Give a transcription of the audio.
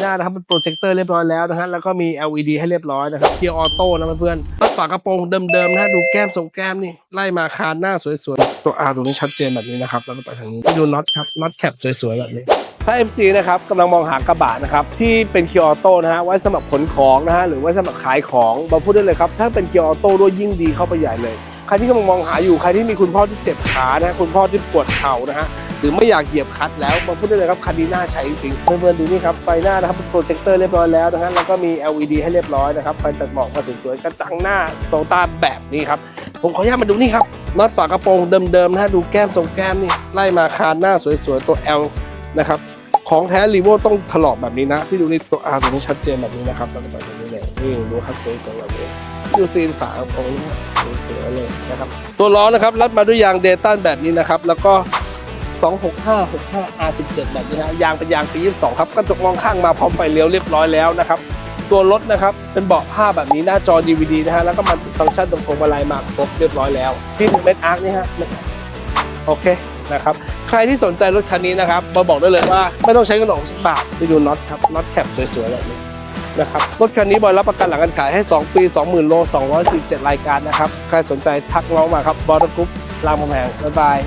หน้านะครับเป็นโปรเจคเตอร์เรียบร้อยแล้วนะฮะแล้วก็มี LED ให้เรียบร้อยนะครับเกียร์ออโต้นะเพื่อนๆรถฝากระโปรงเดิมๆนะฮะดูแก้มทรงแก้มนี่ไล่มาคานหน้าสวยๆตัว R ตรงนี้ชัดเจนแบบนี้นะครับแล้วก็ไปทางนี้ดูน็อตครับน็อตแคปสวยๆแบบนี้ถ้า MC นะครับกำลังมองหากระบะนะครับที่เป็นเกียร์ออโต้นะฮะไว้สำหรับขนของนะฮะหรือไว้สำหรับขายของมาพูดได้เลยครับถ้าเป็นเกียร์ออโต้ด้วยยิ่งดีเข้าไปใหญ่เลยใครที่กำลังมองหาอยู่ใครที่มีคุณพ่อที่เจ็บขานะฮะคุณพ่อที่ปวดเข่านะฮะ หรือไม่อยากเหยียบคัตแล้วมาพูดได้เลยครับคันนี้น่าใช้จริงเพื่อนๆดูนี่ครับไฟหน้านะครับโปรเจคเตอร์เรียบร้อยแล้วนะฮะแล้วก็มี LED ให้เรียบร้อยนะครับไฟตัดหมอกมาสวยๆกระจังหน้าตรงตาแบบนี้ครับผมขออนุญาตมาดูนี่ครับน็อตฝากระโปรงเดิมๆนะฮะดูแก้มทรงแก้มนี่ไล่มาคานหน้าสวยๆตัว L นะครับของแท้รีโวต้องถลอกแบบนี้นะพี่ดูนี่ตัว R ตรงนี้ชัดเจนแบบนี้นะครับแล้วก็แบบนี้เลยนี่ดูครับสวยๆแบบนี้ดูซีนฝากระโปรงสวยๆเลยนะครับตัวล้อนะครับรัดมาด้วยยางเดตันแบบนี้นะครับ แล้วก็ 265 65 R17 แบบนี้ฮะยางเป็นยางปี 22 ครับกระจกมองข้างมาพร้อมไฟเลี้ยวเรียบร้อยแล้วนะครับ ตัวรถนะครับเป็นเบาะผ้าแบบนี้หน้าจอ DVD นะฮะแล้วก็มันฟังก์ชันตรงพวงมาลัยมาครบเรียบร้อยแล้วที่เม็ดอาร์คนี่ฮะโอเคนะครับใครที่สนใจรถคันนี้นะครับมาบอกได้เลยว่าไม่ต้องใช้เงินออกสักบาทไปดูน็อตครับน็อตแคปสวยๆแบบนี้นะครับรถคันนี้บอยรับประกันหลังการขายให้ 2 ปี 20,000 โล 247 รายการนะครับ ใครสนใจทักน้องมาครับบอสกรุ๊ปรามคำแหงบ๊ายบาย